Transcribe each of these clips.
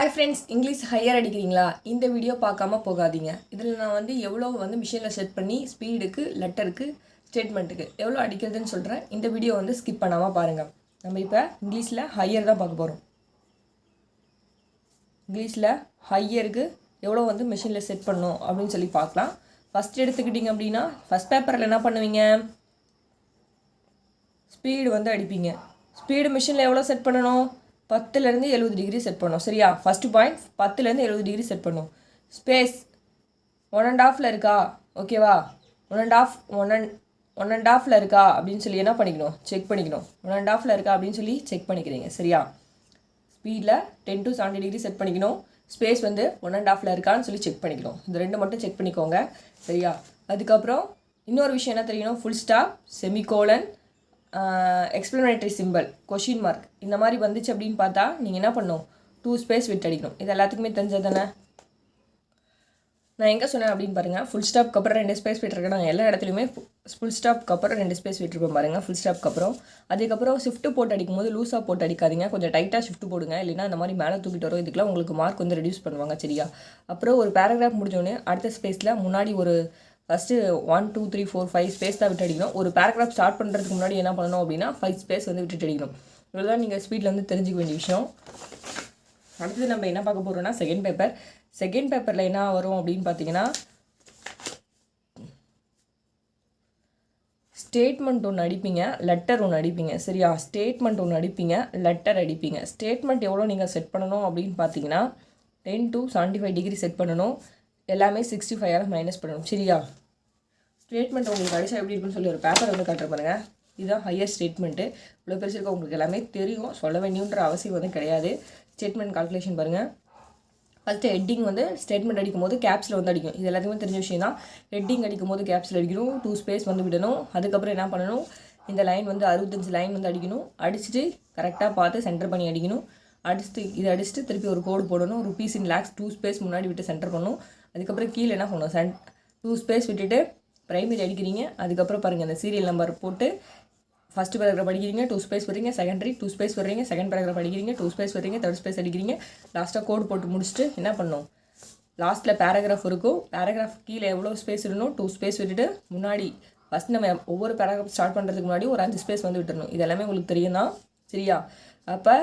Hi friends English higher அடிக்கிறீங்களா? இந்த video பார்க்காம போகாதீங்க. இதில் நான் வந்து எவ்வளோ வந்து மிஷினில் செட் பண்ணி ஸ்பீடுக்கு லெட்டருக்கு ஸ்டேட்மெண்ட்டுக்கு எவ்வளோ அடிக்கிறதுன்னு சொல்கிறேன் இந்த வீடியோ வந்து ஸ்கிப் பண்ணாமல் பாருங்கள் நம்ம இப்போ இங்கிலீஷில் ஹையர் தான் பார்க்க போகிறோம் இங்கிலீஷில் ஹையருக்கு எவ்வளோ வந்து மிஷினில் செட் பண்ணும் அப்படின்னு சொல்லி பார்க்கலாம். ஃபஸ்ட் எடுத்துக்கிட்டிங்க அப்படின்னா ஃபஸ்ட் பேப்பரில் என்ன பண்ணுவீங்க? ஸ்பீடு வந்து அடிப்பீங்க. ஸ்பீடு மிஷினில் எவ்வளோ செட் பண்ணணும்? பத்துலேருந்து எழுபது டிகிரி செட் பண்ணணும் சரியா? ஃபஸ்ட்டு பாயிண்ட் பத்துலேருந்து எழுபது டிகிரி செட் பண்ணணும் ஸ்பேஸ் ஒன் அண்ட் ஆஃபில் இருக்கா? ஓகேவா one and off one and one and ஆஃபில் இருக்கா? அப்படின்னு சொல்லி என்ன பண்ணிக்கணும்? செக் பண்ணிக்கணும். ஒன் அண்ட் ஆஃபில் இருக்கா அப்படின்னு சொல்லி செக் பண்ணிக்கிறீங்க. சரியா? ஸ்பீடில் ten to seventy degree set பண்ணிக்கணும். ஸ்பேஸ் வந்து ஒன் அண்ட் ஆஃபில் இருக்கான்னு சொல்லி செக் பண்ணிக்கணும் இந்த ரெண்டு மட்டும் செக் பண்ணிக்கோங்க. சரியா? அதுக்கப்புறம் இன்னொரு விஷயம் என்ன தெரியணும் full stop semicolon explanatory simple question mark இந்த மாதிரி வந்துச்சு அப்படின்னு பார்த்தா நீங்கள் என்ன பண்ணணும்? டூ ஸ்பேஸ் விட்டு அடிக்கணும். இது எல்லாத்துக்குமே தெரிஞ்சது தானே நான் எங்கே சொன்னேன் அப்படின்னு பாருங்கள் ஃபுல் ஸ்டாப்க்கு அப்புறம் ரெண்டு ஸ்பேஸ் விட்டுருக்கேன் நான் எல்லா இடத்துலையுமே ஃபுல் ஸ்டாப்க்கு அப்புறம் ரெண்டு ஸ்பேஸ் விட்டுருப்போம் பாருங்கள் ஃபுல் ஸ்டாப்க்கு அப்புறம். அதுக்கப்புறம் ஷிஃப்ட் போட்டு அடிக்கும் போது லூஸாக போட்டு அடிக்காதீங்க. கொஞ்சம் டைட்டாக ஷிஃப்ட் போடுங்க. இல்லைனா அந்த மாதிரி மேலே தூக்கிட்டு வரும். இதுக்கெலாம் உங்களுக்கு மார்க் வந்து ரெடியூஸ் பண்ணுவாங்க சரியா? அப்புறம் ஒரு பேராகிராஃப் முடிஞ்சோடனே அடுத்த ஸ்பேஸில் முன்னாடி ஒரு first one two three four five space தான் விட்டு அடிக்கணும் ஒரு பேராகிராஃப் ஸ்டார்ட் பண்ணுறதுக்கு முன்னாடி என்ன பண்ணணும் அப்படின்னா ஃபைவ் ஸ்பேஸ் வந்து விட்டுட்டு அடிக்கணும் இவ்வளோதான் நீங்கள் ஸ்பீடில் வந்து தெரிஞ்சுக்க வேண்டிய விஷயம். அடுத்தது நம்ம என்ன பார்க்க போகிறோம்னா செகண்ட் பேப்பர் செகண்ட் பேப்பரில் என்ன வரும் அப்படின்னு பார்த்தீங்கன்னா ஸ்டேட்மெண்ட் ஒன்று அடிப்பீங்க லெட்டர் ஒன்று அடிப்பீங்க. சரியா? ஸ்டேட்மெண்ட் ஒன்று அடிப்பீங்க லெட்டர் அடிப்பீங்க. ஸ்டேட்மெண்ட் எவ்வளோ நீங்கள் செட் பண்ணணும் அப்படின்னு பார்த்தீங்கன்னா ten to seventy five degree set பண்ணணும். எல்லாமே சிக்ஸ்டி ஃபைவ் மைனஸ் பண்ணணும். சரியா? ஸ்டேட்மெண்ட் உங்களுக்கு கடைசியாக எப்படி இருக்குன்னு சொல்லி ஒரு பேப்பர் வந்து காட்டுற பாருங்கள் இதுதான் ஹையர் ஸ்டேட்மெண்ட்டு இவ்வளோ பெருசு இருக்க உங்களுக்கு எல்லாமே தெரியும். சொல்ல வேண்டியன்ற அவசியம் வந்து கிடையாது. ஸ்டேட்மெண்ட் கால்குலேஷன் பாருங்கள் ஃபஸ்ட்டு ஹெட்டிங் வந்து ஸ்டேட்மெண்ட் அடிக்கும் போது கேப்ஸில் வந்து அடிக்கும். இது எல்லாத்துக்குமே தெரிஞ்ச விஷயம் தான். ஹெட்டிங் அடிக்கும் போது கேப்ஸில் அடிக்கணும். டூ ஸ்பேஸ் வந்து விடணும். அதுக்கப்புறம் என்ன பண்ணணும்? இந்த லைன் வந்து அறுபத்தஞ்சு லைன் வந்து அடிக்கணும். அடிச்சுட்டு கரெக்டாக பார்த்து சென்டர் பண்ணி அடிக்கணும். அடிச்சுட்டு இதை அடிச்சுட்டு திருப்பி ஒரு கோடு போடணும். Rupees in lakhs two space முன்னாடி விட்டு சென்டர் பண்ணணும். அதுக்கப்புறம் கீழே என்ன பண்ணணும்? சன் டூ ஸ்பேஸ் விட்டுட்டு ப்ரைமரி அடிக்கிறீங்க. அதுக்கப்புறம் பாருங்கள் அந்த சீரியல் நம்பர் போட்டு ஃபஸ்ட்டு பேராகிராஃப் படிக்கிறீங்க டூ ஸ்பேஸ் வர்றீங்க செகண்டரி டூ ஸ்பேஸ் வர்றீங்க செகண்ட் பேராகிராஃப் படிக்கிறீங்க டூ ஸ்பேஸ் வர்றீங்க தேர்ட் ஸ்பேஸ் அடிக்கிறீங்க. லாஸ்ட்டாக கோடு போட்டு முடிச்சுட்டு என்ன பண்ணணும்? லாஸ்ட்டில் பேராகிராஃப் இருக்கும் பேராகிராஃப் கீழே எவ்வளோ ஸ்பேஸ் இருக்கணும்? டூ ஸ்பேஸ் விட்டுட்டு முன்னாடி ஃபஸ்ட் நம்ம ஒவ்வொரு பேராகிராஃப் ஸ்டார்ட் பண்ணுறதுக்கு முன்னாடி ஒரு அஞ்சு ஸ்பேஸ் வந்து விட்டுறணும். இது எல்லாமே உங்களுக்கு தெரியும் தான் சரியா? அப்போ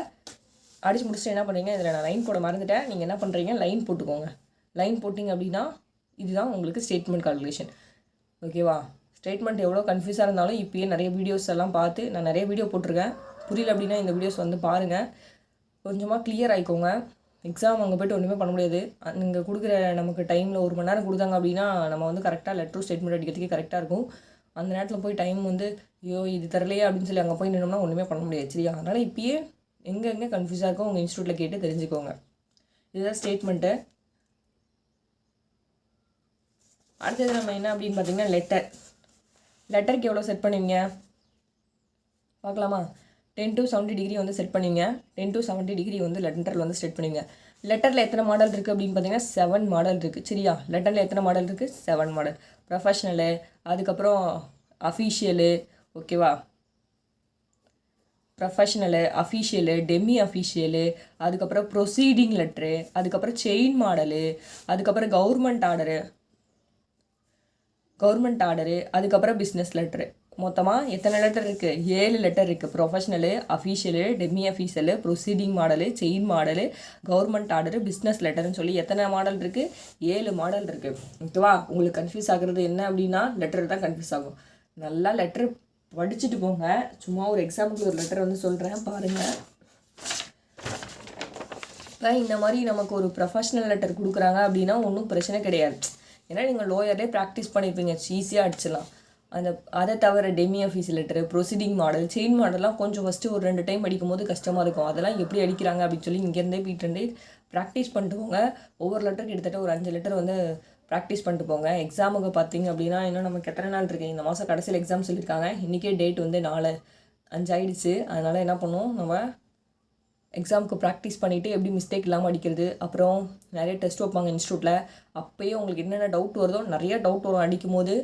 அடிச்சு முடிச்சுட்டு என்ன பண்ணுறீங்க இதில் நான் லைன் போட மறந்துட்டேன். நீங்கள் என்ன பண்ணுறீங்க லைன் போட்டுக்கோங்க. லைன் போட்டிங்க அப்படின்னா இதுதான் உங்களுக்கு ஸ்டேட்மெண்ட் கால்குலேஷன் ஓகேவா ஸ்டேட்மெண்ட் எவ்வளோ கன்ஃபியூஸாக இருந்தாலும் இப்போயே நிறைய வீடியோஸ் எல்லாம் பார்த்து நான் நிறைய வீடியோ போட்டிருக்கேன். புரியல அப்படின்னா இந்த வீடியோஸ் வந்து பாருங்கள் கொஞ்சமாக கிளியர் ஆகிக்கோங்க எக்ஸாம் அங்கே போய்ட்டு ஒன்றுமே பண்ண முடியாது. நீங்கள் கொடுக்குற நமக்கு டைமில் ஒரு மணி நேரம் கொடுத்தாங்க அப்படின்னா நம்ம வந்து கரெக்டாக லெட்ரு ஸ்டேட்மெண்ட் அடிக்கிறதுக்கே கரெக்டாக இருக்கும். அந்த நேரத்தில் போய் டைம் வந்து ஐயோ இது தரலையே அப்படின்னு சொல்லி அங்கே போய் நின்னோம்னா ஒன்றுமே பண்ண முடியாது சரியா? அதனால் இப்போயே எங்கெங்கே கன்ஃபியூஸாக இருக்கோ உங்கள் இன்ஸ்டியூட்டில் கேட்டு தெரிஞ்சுக்கோங்க. இதுதான் ஸ்டேட்மெண்ட்டு அடுத்தது நம்ம என்ன அப்படின்னு பார்த்தீங்கன்னா லெட்டர் லெட்டருக்கு எவ்வளோ செட் பண்ணுவீங்க? பார்க்கலாமா? டென் டு செவன்ட்டி டிகிரி வந்து செட் பண்ணுவீங்க. டென் டு செவன்ட்டி டிகிரி வந்து லெட்டரில் வந்து செட் பண்ணுவீங்க. லெட்டரில் எத்தனை மாடல் இருக்குது அப்படின்னு பார்த்தீங்கன்னா செவன் மாடல் இருக்குது சரியா? லெட்டரில் எத்தனை மாடல் இருக்குது செவன் மாடல் ப்ரொஃபஷ்னலு அதுக்கப்புறம் அஃபீஷியலு ஓகேவா ப்ரொஃபஷ்னலு அஃபீஷியலு டெமி அஃபீஷியலு அதுக்கப்புறம் ப்ரொசீடிங் லெட்ரு அதுக்கப்புறம் செயின் மாடலு அதுக்கப்புறம் கவர்மெண்ட் ஆர்டரு கவர்மெண்ட் ஆர்டரு அதுக்கப்புறம் பிஸ்னஸ் லெட்ரு மொத்தமாக எத்தனை லெட்டர் இருக்குது ஏழு லெட்டர் இருக்குது professional official demi official proceeding model chain model government order business லெட்டர்னு சொல்லி எத்தனை மாடல் இருக்குது ஏழு மாடல் இருக்குது ஓகேவா? உங்களுக்கு கன்ஃபியூஸ் ஆகுறது என்ன அப்படின்னா லெட்டர் தான் கன்ஃபியூஸ் ஆகும். நல்லா லெட்டர் படிச்சுட்டு போங்க. சும்மா ஒரு எக்ஸாம்பிள் ஒரு லெட்டர் வந்து சொல்கிறேன் பாருங்கள் இப்போ இந்த மாதிரி நமக்கு ஒரு ப்ரொஃபஷ்னல் லெட்டர் கொடுக்குறாங்க அப்படின்னா ஒன்றும் பிரச்சனை கிடையாது. ஏன்னா நீங்கள் லோயர்லேயே ப்ராக்டிஸ் பண்ணியிருப்பீங்க ஈஸியாக அடிச்சிடலாம். அந்த அதை தவிர demi office letter proceeding model chain மாடல்லாம் கொஞ்சம் ஃபஸ்ட்டு ஒரு ரெண்டு டைம் அடிக்கும் போது கஷ்டமாக இருக்கும். அதெல்லாம் எப்படி அடிக்கிறாங்க அப்படின்னு சொல்லி இங்கேருந்தே வீட்டிலேருந்தே ப்ராக்டிஸ் பண்ணிட்டு போங்க. ஒவ்வொரு லெட்டர் கிட்டத்தட்ட ஒரு அஞ்சு லெட்டர் வந்து ப்ராக்டிஸ் பண்ணிட்டு போங்க. எக்ஸாமுக்கு பார்த்தீங்க அப்படின்னா இன்னும் நமக்கு எத்தனை நாள் இருக்குது இந்த மாதம் கடைசியில் எக்ஸாம் சொல்லியிருக்காங்க. இன்றைக்கே டேட் வந்து நாலு அஞ்சு ஆயிடுச்சு அதனால் என்ன பண்ணுவோம்? நம்ம எக்ஸாமுக்கு ப்ராக்டிஸ் பண்ணிவிட்டு எப்படி மிஸ்டேக் இல்லாமல் அடிக்கிறது அப்புறம் நிறைய டெஸ்ட் வைப்பாங்க இன்ஸ்டியூட்டில் அப்போயே உங்களுக்கு என்னென்ன டவுட் வருதோ நிறைய டவுட் வரும் அடிக்கும் போது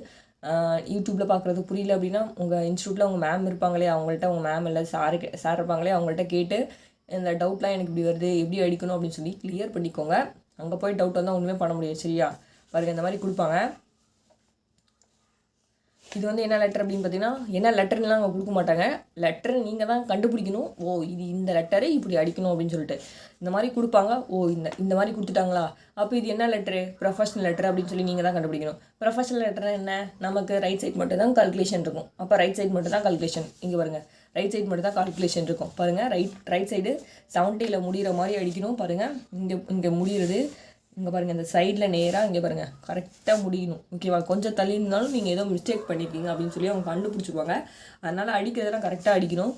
யூடியூப்பில் பார்க்குறது புரியல அப்படின்னா உங்கள் இன்ஸ்டியூட்டில் உங்கள் மேம் இருப்பாங்களே அவங்கள்ட்ட உங்கள் மேம் இல்லை சார் சார் இருப்பாங்களே அவங்கள்ட்ட கேட்டு இந்த டவுட்லாம் எனக்கு இப்படி வருது எப்படி அடிக்கணும் அப்படின்னு சொல்லி கிளியர் பண்ணிக்கோங்க. அங்கே போய் டவுட் வந்தால் ஒன்றுமே பண்ண முடியாது சரியா? பாருங்கள் இந்த மாதிரி கொடுப்பாங்க. இது வந்து என்ன லெட்டர் அப்படின்னு பார்த்தீங்கன்னா என்ன லெட்டர்லாம் அவங்க கொடுக்க மாட்டாங்க. லெட்டர் நீங்கள் தான் கண்டுபிடிக்கணும். ஓ இது இந்த லெட்டரை இப்படி அடிக்கணும் அப்படின்னு சொல்லிட்டு. இந்த மாதிரி கொடுப்பாங்க. ஓ இந்த இந்த மாதிரி கொடுத்துட்டாங்களா? அப்போ இது என்ன லெட்டரு ப்ரொஃபஷனல் லெட்டர் அப்படின்னு சொல்லி நீங்கள் தான் கண்டுபிடிக்கணும். ப்ரொஃபஷனல் லெட்டர் என்ன? நமக்கு ரைட் சைட் மட்டும் தான் கல்குலேஷன் இருக்கும். அப்போ ரைட் சைட் மட்டும் தான் கல்குலேஷன் இங்கே பாருங்கள் ரைட் சைடு மட்டும் தான் கால்குலேஷன் இருக்கும். பாருங்கள் ரைட் ரைட் சைடு செவன்ட்டியில் முடிகிற மாதிரி அடிக்கணும். பாருங்கள் இங்கே இங்கே முடிகிறது இங்கே பாருங்கள் இந்த சைடில் நேராக இங்கே பாருங்கள் கரெக்டாக முடியணும். ஓகேவா கொஞ்சம் தள்ளி இருந்தாலும் நீங்கள் ஏதோ மிஸ்டேக் பண்ணியிருக்கீங்க அப்படின்னு சொல்லி அவங்க கண்டுபிடிச்சிப்பாங்க அதனால் அடிக்கிறதெல்லாம் கரெக்டாக அடிக்கணும்.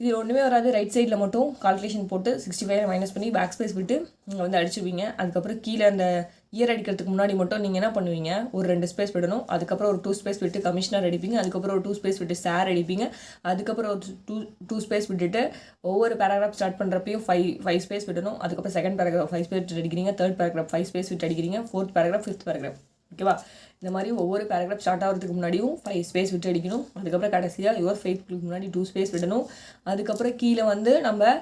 இது ஒன்றுமே வராது. ரைட் சைடில் மட்டும் கால்குலேஷன் போட்டு சிக்ஸ்டி ஃபைவ் மைனஸ் பண்ணி பேக் ஸ்பேஸ் விட்டு நீங்கள் வந்து அடிச்சுப்பீங்க அதுக்கப்புறம் கீழே அந்த இயர் அடிக்கிறதுக்கு முன்னாடி மட்டும் நீங்கள் என்ன பண்ணுவீங்க? ஒரு ரெண்டு ஸ்பேஸ் விடணும். அதுக்கப்புறம் ஒரு டூ ஸ்பேஸ் விட்டு கமிஷனர் அடிப்பீங்க. அதுக்கப்புறம் ஒரு டூ ஸ்பேஸ் விட்டு சார் அடிப்பீங்க. அதுக்கப்புறம் ஒரு டூ டூ ஸ்பேஸ் விட்டுட்டு ஒவ்வொரு பேராகிராஃப் ஸ்டார்ட் பண்ணுறப்பையும் ஃபைவ் ஃபைவ் ஸ்பேஸ் விடணும். அதுக்கப்புறம் செகண்ட் பேராகிராஃப் ஃபைவ் ஸ்பேஸ் விட்டு அடிக்கிறீங்க. தேர்ட் பேராகிராஃப் ஃபைவ் ஸ்பேஸ் விட்டு அடிக்கிறீங்க. ஃபோர்த் பேராகிராஃப் ஃபிஃப்த் பேராகிராஃப் ஓகேவா இந்த மாதிரி ஒவ்வொரு பேராகிராஃப் ஸ்டார்ட் ஆகிறதுக்கு முன்னாடியும் ஃபைவ் ஸ்பேஸ் விட்டு அடிக்கணும். அதுக்கப்புறம் கடைசியாக யுவர் ஃபேஸ்க்கு முன்னாடி டூ ஸ்பேஸ் விடணும். அதுக்கப்புறம் கீழே வந்து நம்ம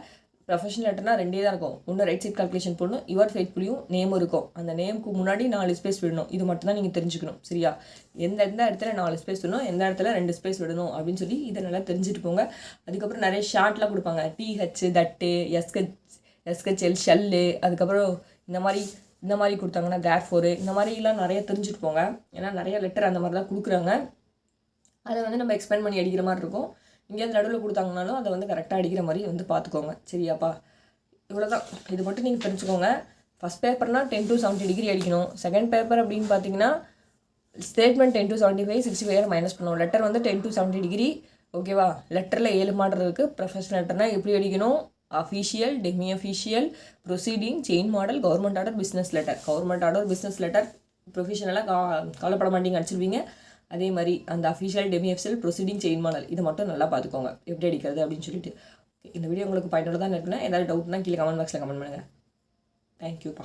ப்ரொஃபஷனல் லெட்டர்னால் ரெண்டே தான் இருக்கும். ஒன்று ரைட் சைட் கால்குலேஷன் போடணும். யுவர் ஃபேஸ்புலையும் நேம் இருக்கும். அந்த நேமுக்கு முன்னாடி நாலு ஸ்பேஸ் விடணும். இது மட்டும் தான் நீங்கள் தெரிஞ்சுக்கணும். சரியா? எந்த எந்த இடத்துல நாலு ஸ்பேஸ் விடணும்? எந்த இடத்துல ரெண்டு ஸ்பேஸ் விடணும்? அப்படின்னு சொல்லி இதை நல்லா தெரிஞ்சுட்டு போங்க. அதுக்கப்புறம் நிறைய ஷார்ட்லாம் கொடுப்பாங்க. டிஹெச் தட்டு எஸ்கச் எஸ்கச்எல் ஷெல்லு அதுக்கப்புறம் இந்த மாதிரி இந்த மாதிரி கொடுத்தாங்கன்னா தேர் ஃபோரு இந்த மாதிரிலாம் நிறைய தெரிஞ்சுட்டு போங்க. ஏன்னா நிறைய லெட்டர் அந்த மாதிரி தான் கொடுக்குறாங்க. அதை வந்து நம்ம எக்ஸ்பிளைன் பண்ணி அடிக்கிற மாதிரி இருக்கும். இங்கேருந்து நடுவில் கொடுத்தாங்கனாலும் அதை வந்து கரெக்டாக அடிக்கிற மாதிரி வந்து பார்த்துக்கோங்க. சரியாப்பா? இவ்வளோ தான் இது மட்டும் நீங்கள் தெரிஞ்சுக்கோங்க. ஃபஸ்ட் பேப்பர்னால் டென் டு செவன்ட்டி டிகிரி அடிக்கணும். செகண்ட் பேப்பர் அப்படின்னு பார்த்தீங்கன்னா statement ten to seventy five sixty five minus பண்ணுவோம் லெட்டர் வந்து டென் டு செவன்ட்டி டிகிரி ஓகேவா லெட்டரில் ஏழு மாடல் இருக்குது ப்ரொஃபஷனல் லெட்டர்னால் எப்படி அடிக்கணும்? Official demi official proceeding chain model government order business letter government order business letter ப்ரொஃபஷனலாக கா கவலைப்பட மாட்டீங்க அடிச்சிருவீங்க அதே மாதிரி அந்த official demi proceeding chain model இதை மட்டும் நல்லா பார்த்துக்கோங்க. எப்படி அடிக்கிறது அப்படின்னு சொல்லிட்டு. இந்த வீடியோ உங்களுக்கு பயனுள்ளதாக இருக்குன்னா ஏதாவது டவுட்னா கீழே கமெண்ட் பாக்ஸில் கமெண்ட் பண்ணுங்கள் தேங்க்யூப்பா